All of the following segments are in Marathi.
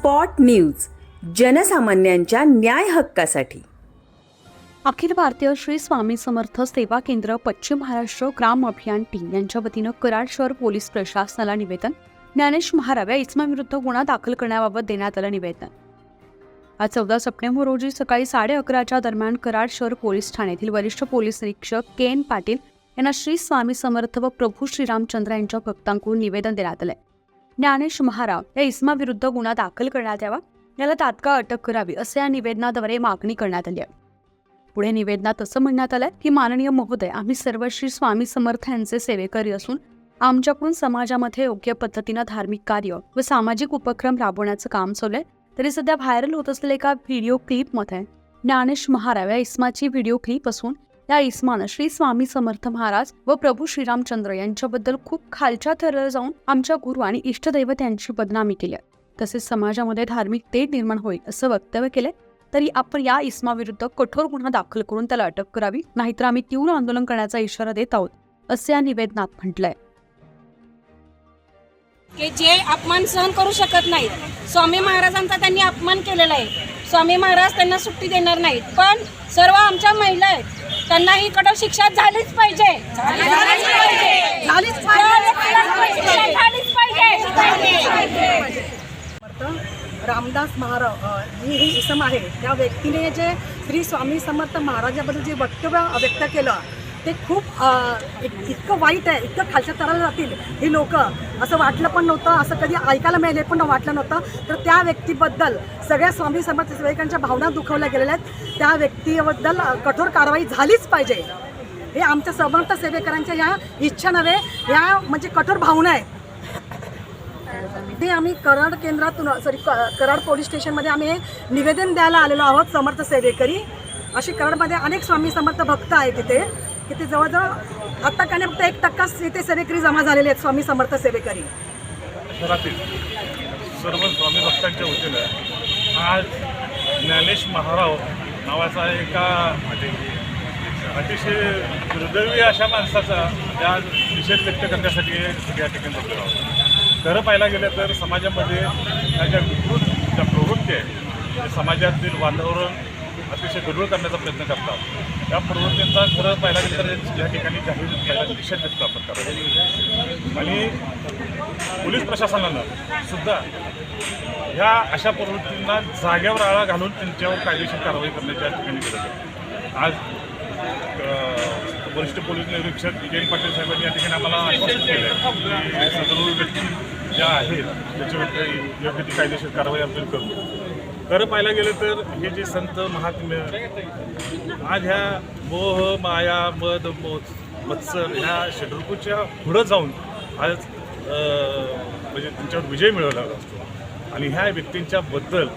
स्पॉट न्यूज जनसामान्यांच्या न्याय हक्कासाठी. अखिल भारतीय श्री स्वामी समर्थ सेवा केंद्र पश्चिम महाराष्ट्र ग्राम अभियान टीम यांच्या वतीनं कराड शहर पोलीस प्रशासनाला निवेदन. ज्ञानेश महाराव या इस्माविरुद्ध गुन्हा दाखल करण्याबाबत देण्यात आलं निवेदन. आज चौदा सप्टेंबर रोजी सकाळी साडे अकराच्या दरम्यान कराड शहर पोलीस ठाण्यातील वरिष्ठ पोलीस निरीक्षक के एन पाटील यांना श्री स्वामी समर्थ व प्रभू श्रीरामचंद्र यांच्या भक्तांकडून निवेदन देण्यात आलं आहे ज्ञानेश महाराव या इस्माविरुद्ध गुन्हा दाखल करण्यात यावा. याला तात्काळ अटक करावी असे या निवेदनाद्वारे मागणी करण्यात आली आहे. पुढे निवेदनात असं म्हणण्यात आलं की माननीय महोदय आम्ही सर्व श्री स्वामी समर्थ यांचे सेवेकरी असून आमच्याकडून समाजामध्ये योग्य पद्धतीनं धार्मिक कार्य व सामाजिक उपक्रम राबवण्याचं काम चालू आहे. तरी सध्या व्हायरल होत असलेल्या एका व्हिडिओ क्लिपमध्ये ज्ञानेश महाराव या इस्माची व्हिडिओ क्लिप असून या इस्मानं श्री स्वामी समर्थ महाराज व प्रभू श्रीरामचंद्र यांच्याबद्दल खूप खालच्या थराला जाऊन आमच्या गुरु आणि इष्टदैवत यांची बदनामी केली तसेच समाजामध्ये धार्मिक ते निर्माण होईल असं वक्तव्य केले तरी आपण या इस्माविरुद्ध कठोर गुन्हा दाखल करून त्याला अटक करावी नाहीतर आम्ही तीव्र आंदोलन करण्याचा इशारा देत आहोत असे या निवेदनात म्हटलंय. की जे अपमान सहन करू शकत नाहीत स्वामी महाराजांचा त्यांनी अपमान केलेला आहे. स्वामी महाराज त्यांना सुट्टी देणार नाहीत. पण सर्व आमच्या महिला आहेत. त्यांना ही कठोर शिक्षा झालीच पाहिजे. रामदास महाराज ही ही इसम आहे. त्या व्यक्तीने जे श्री स्वामी समर्थ महाराजाबद्दल जे वक्तव्य व्यक्त केलं ते खूप इतकं वाईट आहे इतकं खालच्या तराला जातील ही लोक. असं वाटलं पण नव्हतं असं कधी ऐकायला मिळेल पण वाटलं नव्हतं. तर त्या व्यक्तीबद्दल सगळ्या स्वामी समर्थ सेवकांच्या भावना दुखवल्या गेलेल्या आहेत. त्या व्यक्तीबद्दल कठोर कारवाई झालीच पाहिजे. हे आमच्या समर्थ सेवेकरांच्या या इच्छा नव्हे या म्हणजे कठोर भावना आहेत ते आम्ही कराड केंद्रातून सॉरी कराड पोलीस स्टेशनमध्ये आम्ही हे निवेदन द्यायला आलेलो आहोत समर्थ सेवेकरी. अशी कराडमध्ये अनेक स्वामी समर्थ भक्त आहेत तिथे की ते जवळजवळ आत्ता काने नाही फक्त एक टक्काच इथे सेवेकरी जमा झालेले आहेत स्वामी समर्थ सेवेकरी. शहरातील सर्व स्वामी भक्तांच्या वतीनं आज ज्ञानेश महाराव नावाचा एका अतिशय दुर्दैवी अशा माणसाचा त्या निषेध व्यक्त करण्यासाठी या ठिकाणी बसलो आहोत. खरं पाहायला गेलं तर समाजामध्ये ह्या ज्या विकृत ज्या प्रवृत्ती आहे समाजातील वातावरण अतिशय दुर्बळ करण्याचा प्रयत्न करतात. या प्रवृत्तींचा खरं पाहायला गेलं तर या ठिकाणी जाहीर पहिला निषेध व्यक्त आपण करतो आणि पोलीस प्रशासनानं सुद्धा ह्या अशा प्रवृत्तींना जाग्यावर आळा घालून त्यांच्यावर कायदेशीर कारवाई करण्याची या ठिकाणी गरज आहे. आज वरिष्ठ पोलीस निरीक्षक विजय पाटील साहेबांनी या ठिकाणी आम्हाला आश्वासन केलं आहे की सदर व्यक्ती ज्या आहेत त्याच्यावर योग्य ती कायदेशीर कारवाई आपण करू. खरं पाहायला गेलं तर हे जे संत महात्म्य आज ह्या मोह माया मद मोत मत्सर ह्या षड्रुपूच्या पुढं जाऊन आज म्हणजे त्यांच्यावर विजय मिळवला असतो. आणि ह्या व्यक्तींच्याबद्दल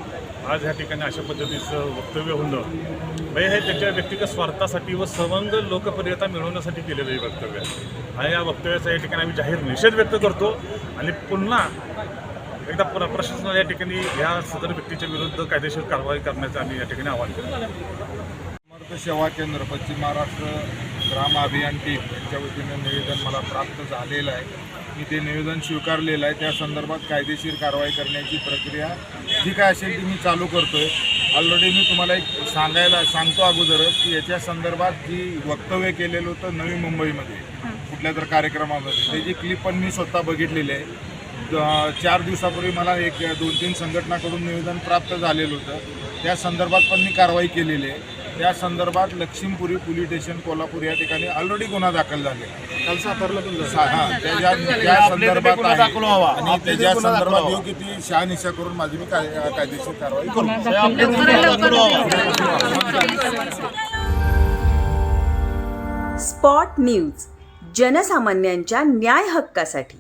आज ह्या ठिकाणी अशा पद्धतीचं वक्तव्य होणं म्हणजे हे त्यांच्या व्यक्तिगत स्वार्थासाठी व सवंग लोकप्रियता मिळवण्यासाठी केलेलं हे वक्तव्य आहे. आणि या वक्तव्याचा या ठिकाणी आम्ही जाहीर निषेध व्यक्त करतो. आणि पुन्हा एकदा प्र प्रशासनाला या ठिकाणी ह्या सदर व्यक्तीच्या विरुद्ध कायदेशीर कारवाई करण्याचं आम्ही या ठिकाणी आवाहन करतो समर्थ सेवा केंद्र पश्चिम महाराष्ट्र ग्राम अभियान टीम यांच्या वतीनं निवेदन मला प्राप्त झालेलं आहे. मी ते निवेदन स्वीकारलेलं आहे. त्या संदर्भात कायदेशीर कारवाई करण्याची प्रक्रिया जी काय असेल ती मी चालू करतो आहे ऑलरेडी मी तुम्हाला एक सांगायला सांगतो अगोदरच की याच्या संदर्भात जी वक्तव्य केलेलं होतं नवी मुंबईमध्ये कुठल्या तर कार्यक्रमामध्ये त्याची क्लिप पण मी स्वतः बघितलेली आहे. चार दिवसापूर्वी मला एक दोन तीन संघटनाकडून निवेदन प्राप्त झालेलं होतं त्या संदर्भात पण मी कारवाई केलेली आहे त्या संदर्भात लक्ष्मीपुरी पोलीस स्टेशन कोल्हापूर या ठिकाणी ऑलरेडी गुन्हा दाखल झाले काल सातारला हां त्याच्या त्या संदर्भात आहे. आणि त्याच्या संदर्भात योग्य ती शहानिशा करून माझी मी काय- कायदेशीर कारवाई करू स्पॉट न्यूज जनसामान्यांच्या न्याय हक्कासाठी